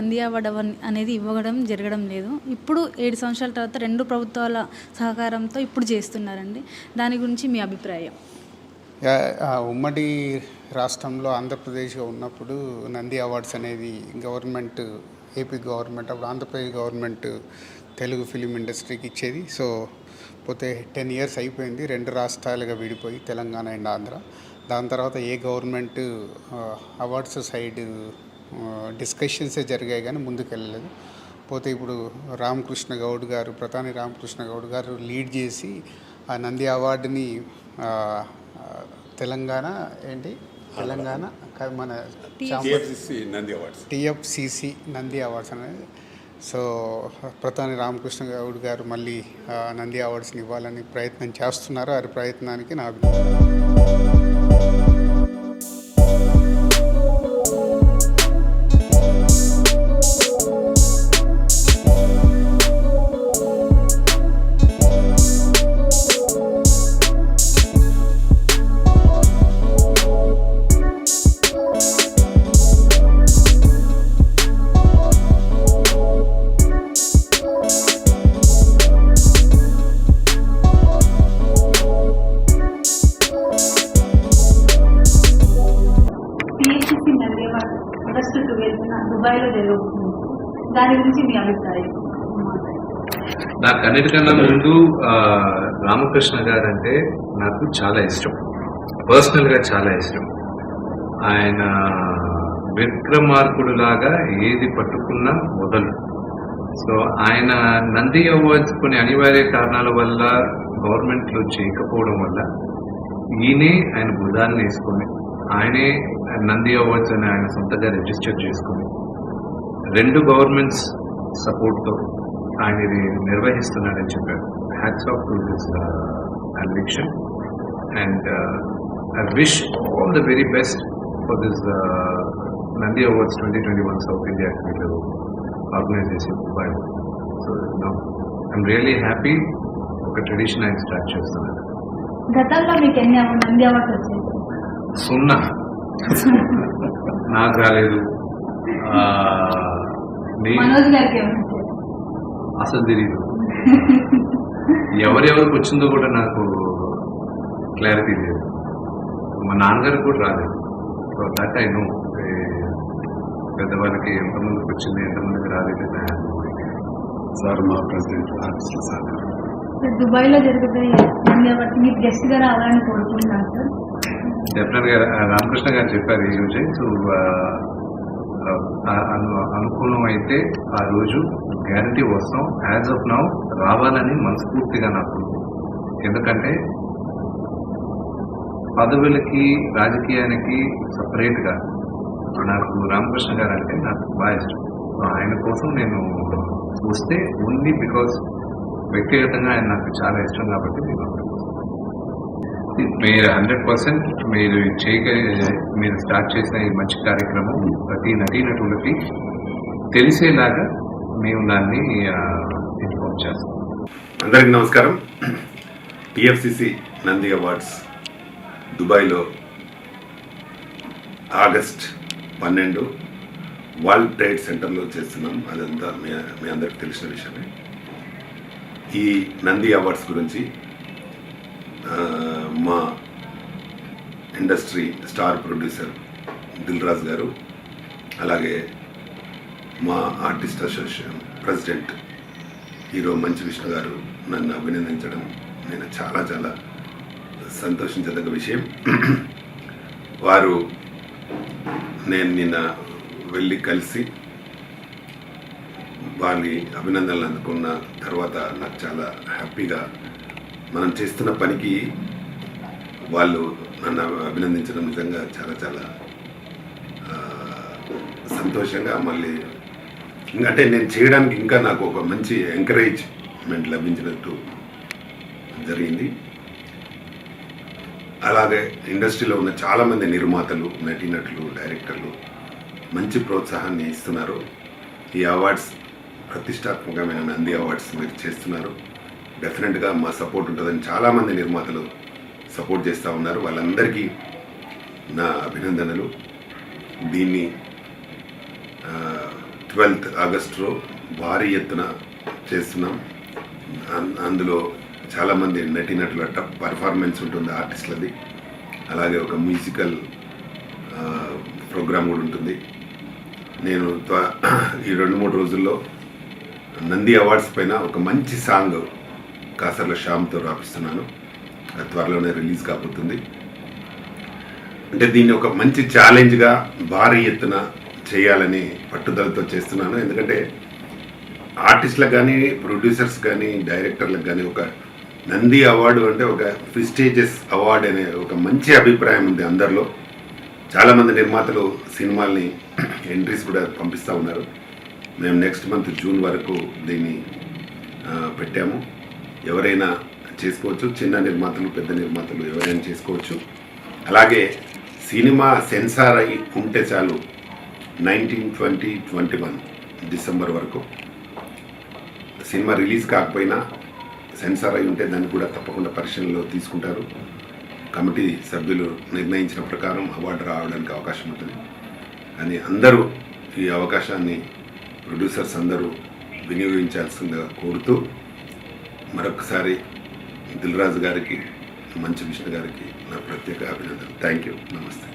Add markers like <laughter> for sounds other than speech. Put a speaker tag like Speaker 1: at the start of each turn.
Speaker 1: Nandi award అనేది ఇవ్వడం జరగడం లేదు. ఇప్పుడు ఏడు సంవత్సరాల తర్వాత రెండు ప్రభుత్వాల సహకారంతో ఇప్పుడు చేస్తున్నారండి. దాని గురించి మీ అభిప్రాయం?
Speaker 2: ఉమ్మడి రాష్ట్రంలో ఆంధ్రప్రదేశ్గా ఉన్నప్పుడు నంది అవార్డ్స్ అనేది గవర్నమెంట్ ఏపీ గవర్నమెంట్ అప్పుడు ఆంధ్రప్రదేశ్ గవర్నమెంట్ తెలుగు ఫిలిం ఇండస్ట్రీకి ఇచ్చేది. సో పోతే టెన్ ఇయర్స్ అయిపోయింది. రెండు రాష్ట్రాలుగా విడిపోయి తెలంగాణ అండ్ ఆంధ్ర. దాని తర్వాత ఏ గవర్నమెంట్ అవార్డ్స్ సైడ్ డిస్కషన్సే జరిగాయి కానీ ముందుకు వెళ్ళలేదు పోతే ఇప్పుడు రామకృష్ణ గౌడ్ గారు ప్రధాని రామకృష్ణ గౌడ్ గారు లీడ్ చేసి ఆ నంది అవార్డుని తెలంగాణ ఏంటి? తెలంగాణ మన
Speaker 3: TFCC Nandi awards.
Speaker 2: TFCC Nandi awards అనేది. సో ప్రధాని రామకృష్ణ గౌడ్ గారు మళ్ళీ నంది అవార్డ్స్ని ఇవ్వాలని ప్రయత్నం చేస్తున్నారు? వారి ప్రయత్నానికి నా అభినందనలు
Speaker 1: దాని గురించి మీ అభిప్రాయం?
Speaker 4: నాకు అన్నిటికన్నా ముందు రామకృష్ణ గారు అంటే నాకు చాలా ఇష్టం. పర్సనల్గా చాలా ఇష్టం. ఆయన విక్రమార్కుడు లాగా ఏది పట్టుకున్నా మొదలు. సో ఆయన నంది అవార్డ్స్ కొన్ని అనివార్య కారణాల వల్ల గవర్నమెంట్లో చేయకపోవడం వల్ల ఈయనే ఆయన బుధాన్ని వేసుకొని ఆయనే నంది అవార్డ్స్ అని ఆయన సొంతగా రిజిస్టర్ చేసుకుని రెండు గవర్నమెంట్స్ సపోర్ట్తో ఆయన ఇది నిర్వహిస్తున్నాడని చెప్పారు hats off to this conviction and I wish all the very best for this Nandi awards twenty twenty one south India వీళ్ళు ఆర్గనైజ్ చేసి Dubai so I'm really happy ఒక ట్రెడిషన్ ఆయన స్టార్ట్ చేస్తున్నాడు.
Speaker 1: గతంలో మీకు ఎన్ని నంది అవార్డ్స్ వచ్చాయి?
Speaker 4: సున్నా. నాకు రాలేదు. అసలు తెలియదు ఎవరెవరికి వచ్చిందో కూడా నాకు క్లారిటీ లేదు. మా నాన్నగారికి కూడా రాలేదు. సో దట్ ఐ నో పెద్దవాళ్ళకి ఎంతమందికి వచ్చింది ఎంతమందికి రాలేదు.
Speaker 3: సార్ మా ప్రెసిడెంట్ ఆర్టిస్ట్ సార్.
Speaker 1: సార్ దుబాయ్లో జరుగుతాయి రావాలని కోరుకుంటున్నాను సార్.
Speaker 4: డెఫినెట్గా రామకృష్ణ గారు చెప్పారు ఈ రోజే సో అనుకూలం అయితే ఆ రోజు గ్యారంటీ వస్తాం. యాజ్ ఆఫ్ నౌ రావాలని మనస్ఫూర్తిగా నాకు ఎందుకంటే పదవులకి రాజకీయానికి సపరేట్గా నాకు రామకృష్ణ గారు అంటే నాకు బాగా ఇష్టం. ఆయన కోసం నేను వస్తే ఓన్లీ బికాస్ వ్యక్తిగతంగా ఆయన నాకు చాలా ఇష్టం కాబట్టి నేను అక్కడికి వస్తాను. మీరు హండ్రెడ్ పర్సెంట్ మీరు చేయగ మీరు స్టార్ట్ చేసిన ఈ మంచి కార్యక్రమం ప్రతి నటీనటులకి తెలిసేలాగా మేము దాన్ని ఇన్ఫార్మ్ చేస్తాం.
Speaker 3: అందరికీ నమస్కారం. టిఎఫ్సిసి నంది అవార్డ్స్ దుబాయ్లో ఆగస్ట్ పన్నెండు వరల్డ్ ట్రేడ్ సెంటర్లో చేస్తున్నాం. అదంతా మీ మీ అందరికి తెలిసిన విషయమే. ఈ నంది అవార్డ్స్ గురించి మా industry star producer Dil Raju garu అలాగే మా ఆర్టిస్ట్ అసోసియేషన్ ప్రెసిడెంట్ హీరో మంచి విష్ణు గారు నన్ను అభినందించడం నేను చాలా చాలా సంతోషించదగ్గ విషయం. వారు నేను నిన్న వెళ్ళి కలిసి వారి అభినందనలు అందుకున్న తర్వాత నాకు చాలా హ్యాపీగా మనం చేస్తున్న పనికి వాళ్ళు నన్ను అభినందించడం నిజంగా చాలా చాలా సంతోషంగా మళ్ళీ ఇంకా అంటే నేను చేయడానికి ఇంకా నాకు ఒక మంచి ఎంకరేజ్మెంట్ లభించినట్టు జరిగింది. అలాగే ఇండస్ట్రీలో ఉన్న చాలామంది నిర్మాతలు నటీనటులు డైరెక్టర్లు మంచి ప్రోత్సాహాన్ని ఇస్తున్నారు. ఈ అవార్డ్స్ ప్రతిష్టాత్మకమైన నంది అవార్డ్స్ మీరు చేస్తున్నారు. డెఫినెట్గా మా సపోర్ట్ ఉంటుందని చాలామంది నిర్మాతలు సపోర్ట్ చేస్తూ ఉన్నారు. వాళ్ళందరికీ నా అభినందనలు. దీన్ని ట్వెల్త్ ఆగస్టులో భారీ ఎత్తున చేస్తున్నాం. అందులో చాలామంది నటినట్లు అట్ట పర్ఫార్మెన్స్ ఉంటుంది ఆర్టిస్టులది అలాగే ఒక మ్యూజికల్ ప్రోగ్రామ్ కూడా ఉంటుంది. నేను త్వ- ఈ రెండు మూడు రోజుల్లో నంది అవార్డ్స్ పైన ఒక మంచి సాంగ్ కాసర్ల శ్యామ్తో రాపిస్తున్నాను. అది త్వరలోనే రిలీజ్ కాబోతుంది. అంటే దీన్ని ఒక మంచి ఛాలెంజ్గా భారీ ఎత్తున చేయాలని పట్టుదలతో చేస్తున్నాను. ఎందుకంటే ఆర్టిస్టులకు కానీ ప్రొడ్యూసర్స్ కానీ డైరెక్టర్లకు కానీ ఒక నంది అవార్డు అంటే ఒక ప్రిస్టేజియస్ అవార్డు అనే ఒక మంచి అభిప్రాయం ఉంది అందరిలో. చాలామంది నిర్మాతలు సినిమాల్ని <clears throat> ఎంట్రీస్ కూడా పంపిస్తూ ఉన్నారు. మేము నెక్స్ట్ మంత్ జూన్ వరకు దీన్ని పెట్టాము. ఎవరైనా చేసుకోవచ్చు చిన్న నిర్మాతలు పెద్ద నిర్మాతలు ఎవరైనా చేసుకోవచ్చు. అలాగే సినిమా సెన్సార్ అయి ఉంటే చాలు nineteen twenty twenty one December వరకు. సినిమా రిలీజ్ కాకపోయినా సెన్సార్ అయి ఉంటే దాన్ని కూడా తప్పకుండా పరిశీలనలో తీసుకుంటారు. కమిటీ సభ్యులు నిర్ణయించిన ప్రకారం అవార్డు రావడానికి అవకాశం ఉంటుంది. అని అందరూ ఈ అవకాశాన్ని ప్రొడ్యూసర్స్ అందరూ వినియోగించాల్సిందిగా కోరుతూ మరొకసారి దిల్రాజు గారికి మంచు విష్ణు గారికి నా ప్రత్యేక అభినందన థ్యాంక్ యూ నమస్తే